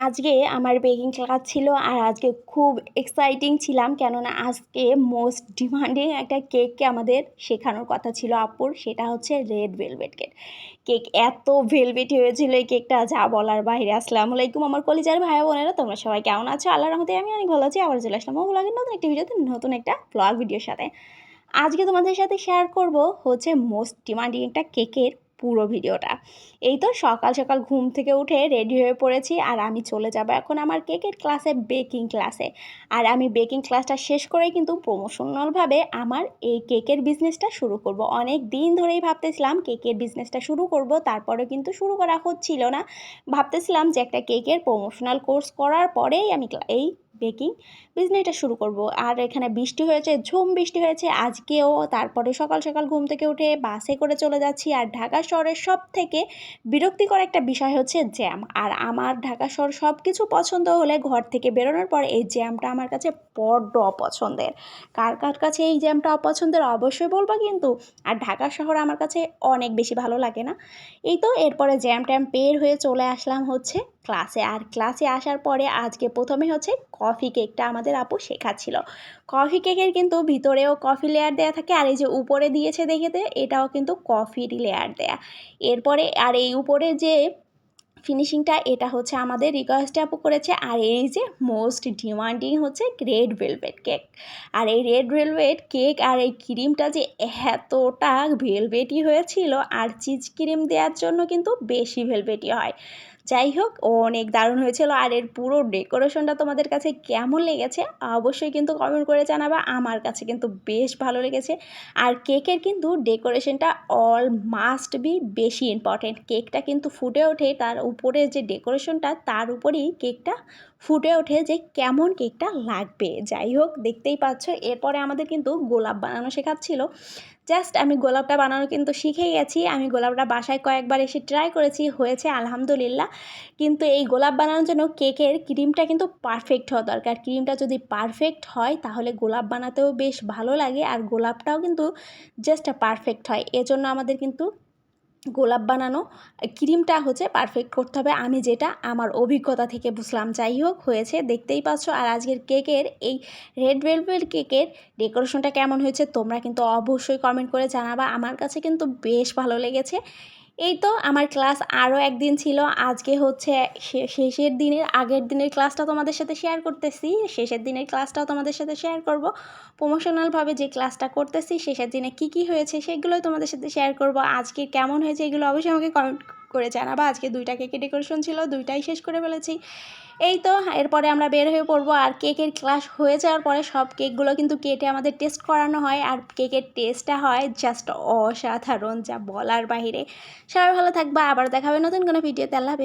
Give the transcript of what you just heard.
আজকে আমার baking class ছিল আর আজকে খুব এক্সাইটিং ছিলাম কেননা আজকে মোস্ট ডিমান্ডিং একটা কেককে আমাদের শেখানোর কথা ছিল আপুর, সেটা হচ্ছে রেড ভেলভেট কেক কেক এত ভেলভেটি হয়েছিল এই কেকটা যা বলার বাইরে। আসসালামু আলাইকুম আমার কলিজার ভাই বোনেরা, তোমরা সবাই কেমন আছো? আল্লাহ রহমতে আমি অনেক ভালো আছি। আবার চলে আসলাম ও ব্লগের নতুন একটি ভিডিওতে, নতুন একটা ব্লগ ভিডিওর সাথে। আজকে তোমাদের সাথে শেয়ার করব হচ্ছে মোস্ট ডিমান্ডিং একটা কেকের পুরো ভিডিওটা। এই তো সকাল সকাল ঘুম থেকে উঠে রেডি হয়ে পড়েছি আর আমি চলে যাব এখন আমার কেকের ক্লাসে বেকিং ক্লাসে আর আমি বেকিং ক্লাসটা শেষ করে কিন্তু প্রমোশনালভাবে আমার এই কেকের বিজনেসটা শুরু করব। অনেক দিন ধরেই ভাবতেছিলাম কেকের বিজনেসটা শুরু করব তারপরে কিন্তু শুরু করা হচ্ছিল না। ভাবতেছিলাম যে একটা কেকের প্রমোশনাল কোর্স করার পরেই আমি এই বেকিং বিজনেসটা শুরু করব। আর এখানে বৃষ্টি হয়েছে, ঝুম বৃষ্টি হয়েছে। আজকেও তারপরে সকাল সকাল ঘুম থেকে উঠে বাসে করে চলে যাচ্ছি। আর ঢাকা শহরের সব থেকে বিরক্তিকর একটা বিষয় হচ্ছে জ্যাম আর আমার ঢাকা শহর সব কিছু পছন্দ হলে ঘর থেকে বেরোনোর পর এই জ্যামটা আমার কাছে বড্ড অপছন্দের। কার কার কাছে এই জ্যামটা অপছন্দের অবশ্যই বলব কিন্তু, আর ঢাকা শহর আমার কাছে অনেক বেশি ভালো লাগে না। এই তো, এরপরে জ্যাম ট্যাম পের হয়ে চলে আসলাম হচ্ছে ক্লাসে আর ক্লাসে আসার পরে আজকে প্রথমে হচ্ছে কফি কেকটা আমাদের আপু শেখাচ্ছিল। কফি কেকের কিন্তু ভিতরেও কফি লেয়ার দেওয়া থাকে আর এই যে উপরে দিয়েছে দেখেতে এটাও কিন্তু কফির লেয়ার দেয়া। এরপরে আর এই উপরে যে ফিনিশিংটা এটা হচ্ছে আমাদের রিকোয়েস্ট আপু করেছে। আর এই যে মোস্ট ডিমান্ডিং হচ্ছে রেড ভেলভেট কেক আর এই রেড ভেলভেট কেক আর এই ক্রিমটা যে এতটা ভেলভেটি হয়েছিল, আর চিজ ক্রিম দেওয়ার জন্য কিন্তু বেশি ভেলভেটি হয়। যাই হোক অনেক দারুণ হয়েছিল। আর এর পুরো ডেকোরেশনটা তোমাদের কাছে কেমন লেগেছে, অবশ্যই কিন্তু কমেন্ট করে জানাবা। আমার কাছে কিন্তু বেশ ভালো লেগেছে। আর কেকের কিন্তু ডেকোরেশনটা অল মাস্ট বি বেশি ইম্পর্টেন্ট। কেকটা কিন্তু ফুটে ওঠে, তার উপরে যে ডেকোরেশনটা, তার উপরেই কেকটা ফুটে ওঠে যে কেমন কেকটা লাগবে। যাই হোক, দেখতেই পাচ্ছ, এরপরে আমাদের কিন্তু গোলাপ বানানো শেখাচ্ছিল। জাস্ট আমি গোলাপটা বানানো কিন্তু শিখেই গেছি। আমি গোলাপটা বাসায় কয়েকবার এসে ট্রাই করেছি, হয়েছে আলহামদুলিল্লাহ। কিন্তু এই গোলাপ বানানোর জন্য কেকের ক্রিমটা কিন্তু পারফেক্ট হওয়া দরকার। ক্রিমটা যদি পারফেক্ট হয়, তাহলে গোলাপ বানাতেও বেশ ভালো লাগে। আর গোলাপটাও কিন্তু জাস্ট পারফেক্ট হয়। এজন্য আমাদের কিন্তু গোলাপ বানানো ক্রিমটা হচ্ছে পারফেক্ট করতে হবে। আমি যেটা আমার অভিজ্ঞতা থেকে বুঝলাম। যাই হোক, হয়েছে। দেখতেই পাচ্ছ আর আজকের কেকের এই রেড ভেলভেট কেকের ডেকোরেশনটা কেমন হয়েছে, তোমরা কিন্তু অবশ্যই কমেন্ট করে জানাবা। আমার কাছে কিন্তু বেশ ভালো লেগেছে। এই তো আমার ক্লাস আরও একদিন ছিল। আজকে হচ্ছে শেষের দিনের, আগের দিনের ক্লাসটা তোমাদের সাথে শেয়ার করতেছি। শেষের দিনের ক্লাসটাও তোমাদের সাথে শেয়ার করব। প্রমোশনালভাবে যে ক্লাসটা করতেছি, শেষের দিনে কি কি হয়েছে সেগুলোই তোমাদের সাথে শেয়ার করব। আজকে কেমন হয়েছে এগুলো অবশ্যই আমাকে কমেন্ট করে জানাবা আজকে দুইটা কেকের ডেকোরেশন ছিল, দুইটাই শেষ করে ফেলেছি। এই তো, এরপরে আমরা বের হয়ে পড়ব, আর কেকের ক্লাস হয়ে যাওয়ার পরে সব কেকগুলো কিন্তু কেটে আমাদের টেস্ট করানো হয়, আর কেকের টেস্টটা হয় জাস্ট অসাধারণ, যা বলার বাহিরে। সবাই ভালো থাকবা, আবার দেখাবে নতুন কোনো ভিডিও আল্লাহ